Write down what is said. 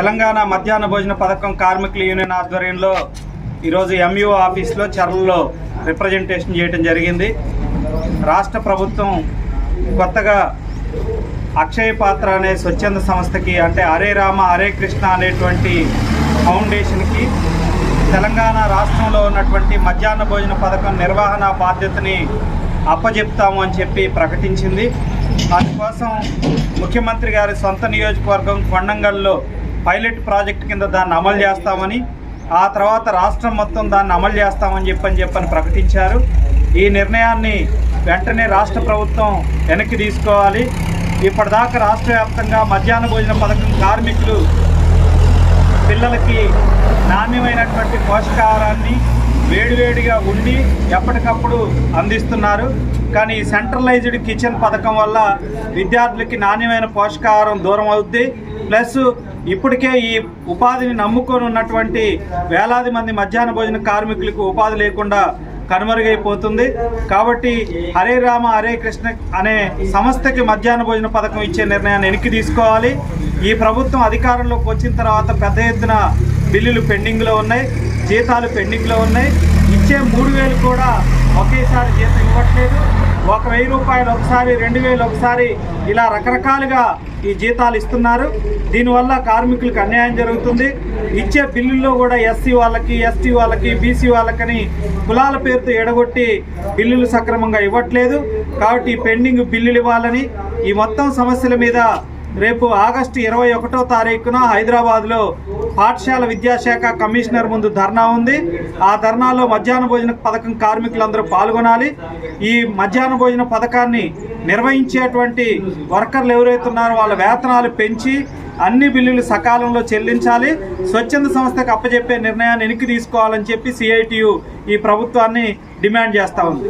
తెలంగాణ మధ్యాహ్న భోజన పథకం కార్మికుల యూనియన్ ఆధ్వర్యంలో ఈరోజు ఎంయూ ఆఫీస్లో చర్లలో రిప్రజెంటేషన్ చేయడం జరిగింది. రాష్ట్ర ప్రభుత్వం కొత్తగా అక్షయ పాత్ర అనే స్వచ్ఛంద సంస్థకి అంటే హరే రామ హరే కృష్ణ అనేటువంటి ఫౌండేషన్కి తెలంగాణ రాష్ట్రంలో ఉన్నటువంటి మధ్యాహ్న భోజన పథకం నిర్వహణ బాధ్యతని అప్పజెప్తాము అని చెప్పి ప్రకటించింది. అందుకోసం ముఖ్యమంత్రి గారి సొంత నియోజకవర్గం కొండంగల్లో పైలట్ ప్రాజెక్ట్ కింద దాన్ని అమలు చేస్తామని ఆ తర్వాత రాష్ట్రం మొత్తం దాన్ని అమలు చేస్తామని చెప్పని చెప్పని ప్రకటించారు. ఈ నిర్ణయాన్ని వెంటనే రాష్ట్ర ప్రభుత్వం వెనక్కి తీసుకోవాలి. ఇప్పటిదాకా రాష్ట్ర వ్యాప్తంగా మధ్యాహ్న భోజన పథకం కార్మికులు పిల్లలకి నాణ్యమైనటువంటి పోషకాహారాన్ని వేడివేడిగా ఉండి ఎప్పటికప్పుడు అందిస్తున్నారు. కానీ సెంట్రలైజ్డ్ కిచెన్ పథకం వల్ల విద్యార్థులకి నాణ్యమైన పోషకాహారం దూరం అవుద్ది. ప్లస్ ఇప్పటికే ఈ ఉపాధిని నమ్ముకొని ఉన్నటువంటి వేలాది మంది మధ్యాహ్న భోజన కార్మికులకు ఉపాధి లేకుండా కనుమరుగైపోతుంది. కాబట్టి హరే రామ హరే కృష్ణ అనే సంస్థకి మధ్యాహ్న భోజన పథకం ఇచ్చే నిర్ణయాన్ని వెనక్కి తీసుకోవాలి. ఈ ప్రభుత్వం అధికారంలోకి వచ్చిన తర్వాత పెద్ద ఎత్తున బిల్లులు పెండింగ్లో ఉన్నాయి జీతాలు పెండింగ్లో ఉన్నాయి. ఇచ్చే మూడు వేలు కూడా ఒకేసారి జీతం ఇవ్వట్లేదు. ఒక వెయ్యి రూపాయలు ఒకసారి రెండు వేలు ఒకసారి ఇలా రకరకాలుగా ఈ జీతాలు ఇస్తున్నారు. దీనివల్ల కార్మికులకు అన్యాయం జరుగుతుంది. ఇచ్చే బిల్లుల్లో కూడా ఎస్సీ వాళ్ళకి ఎస్టీ వాళ్ళకి బీసీ వాళ్ళకని కులాల పేరుతో ఎడగొట్టి బిల్లులు సక్రమంగా ఇవ్వట్లేదు. కాబట్టి పెండింగ్ బిల్లులు ఇవ్వాలని ఈ మొత్తం సమస్యల మీద రేపు ఆగస్టు ఇరవై ఒకటో తారీఖున హైదరాబాద్లో పాఠశాల విద్యాశాఖ కమిషనర్ ముందు ధర్నా ఉంది. ఆ ధర్నాలో మధ్యాహ్న భోజన పథకం కార్మికులందరూ పాల్గొనాలి. ఈ మధ్యాహ్న భోజన పథకాన్ని నిర్వహించేటువంటి వర్కర్లు ఎవరైతే ఉన్నారో వాళ్ళ వేతనాలు పెంచి అన్ని బిల్లులు సకాలంలో చెల్లించాలి. స్వచ్ఛంద సంస్థకు అప్పచెప్పే నిర్ణయాన్ని వెనక్కి తీసుకోవాలని చెప్పి సిఐటియు ఈ ప్రభుత్వాన్ని డిమాండ్ చేస్తూ ఉంది.